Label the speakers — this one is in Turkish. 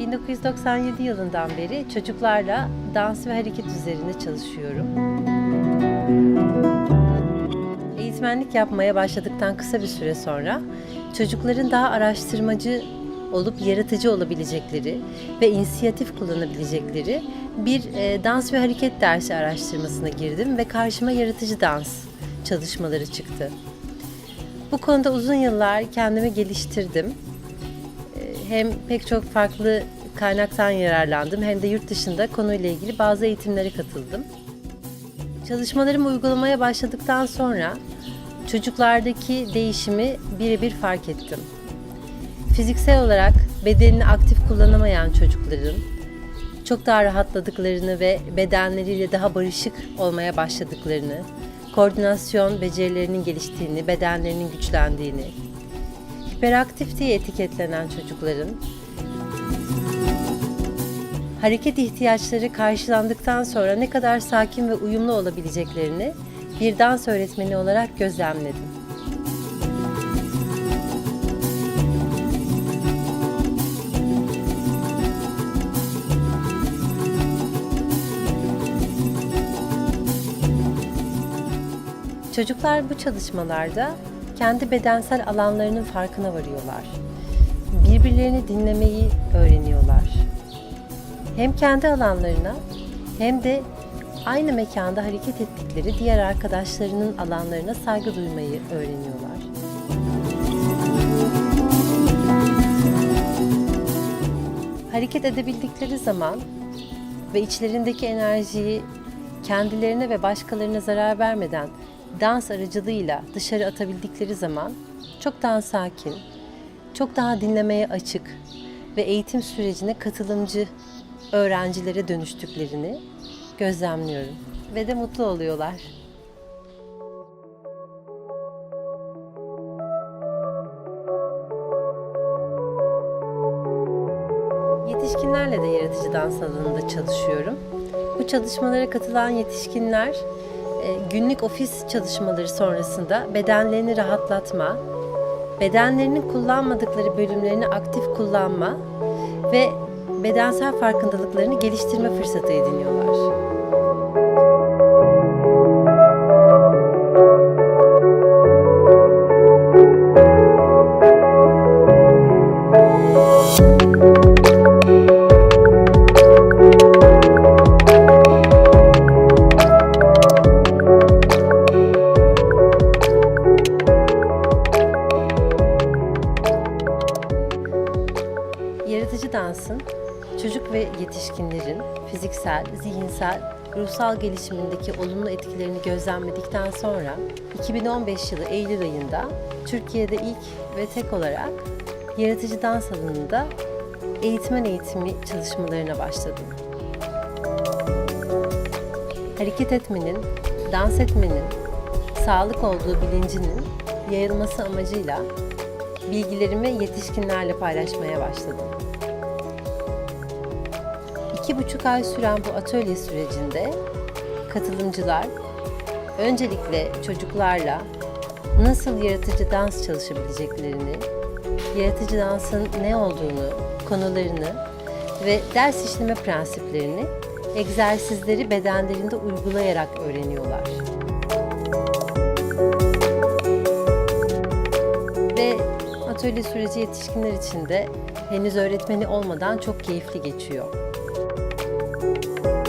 Speaker 1: 1997 yılından beri çocuklarla dans ve hareket üzerine çalışıyorum. Eğitmenlik yapmaya başladıktan kısa bir süre sonra çocukların daha araştırmacı olup yaratıcı olabilecekleri ve inisiyatif kullanabilecekleri bir e, dans ve hareket dersi araştırmasına girdim ve karşıma yaratıcı dans çalışmaları çıktı. Bu konuda uzun yıllar kendimi geliştirdim. Hem pek çok farklı kaynaktan yararlandım hem de yurt dışında konuyla ilgili bazı eğitimlere katıldım. Çalışmalarımı uygulamaya başladıktan sonra çocuklardaki değişimi birebir fark ettim. Fiziksel olarak bedenini aktif kullanamayan çocukların çok daha rahatladıklarını ve bedenleriyle daha barışık olmaya başladıklarını, koordinasyon becerilerinin geliştiğini, bedenlerinin güçlendiğini, hiperaktif diye etiketlenen çocukların hareket ihtiyaçları karşılandıktan sonra ne kadar sakin ve uyumlu olabileceklerini bir dans öğretmeni olarak gözlemledim. Çocuklar bu çalışmalarda kendi bedensel alanlarının farkına varıyorlar. Birbirlerini dinlemeyi öğreniyorlar. Hem kendi alanlarına hem de aynı mekanda hareket ettikleri diğer arkadaşlarının alanlarına saygı duymayı öğreniyorlar. Hareket edebildikleri zaman ve içlerindeki enerjiyi kendilerine ve başkalarına zarar vermeden dans aracılığıyla dışarı atabildikleri zaman çok daha sakin, çok daha dinlemeye açık ve eğitim sürecine katılımcı öğrencilere dönüştüklerini gözlemliyorum ve de mutlu oluyorlar. Yetişkinlerle de yaratıcı dans alanında çalışıyorum. Bu çalışmalara katılan yetişkinler günlük ofis çalışmaları sonrasında bedenlerini rahatlatma, bedenlerinin kullanmadıkları bölümlerini aktif kullanma ve bedensel farkındalıklarını geliştirme fırsatı ediniyorlar. Yetişkinlerin fiziksel, zihinsel, ruhsal gelişimindeki olumlu etkilerini gözlemledikten sonra 2015 yılı Eylül ayında Türkiye'de ilk ve tek olarak yaratıcı dans alanında eğitmen eğitimi çalışmalarına başladım. Hareket etmenin, dans etmenin, sağlık olduğu bilincinin yayılması amacıyla bilgilerimi yetişkinlerle paylaşmaya başladım. İki buçuk ay süren bu atölye sürecinde katılımcılar öncelikle çocuklarla nasıl yaratıcı dans çalışabileceklerini, yaratıcı dansın ne olduğunu, konularını ve ders işleme prensiplerini egzersizleri bedenlerinde uygulayarak öğreniyorlar. Ve atölye süreci yetişkinler için de henüz öğretmeni olmadan çok keyifli geçiyor. Música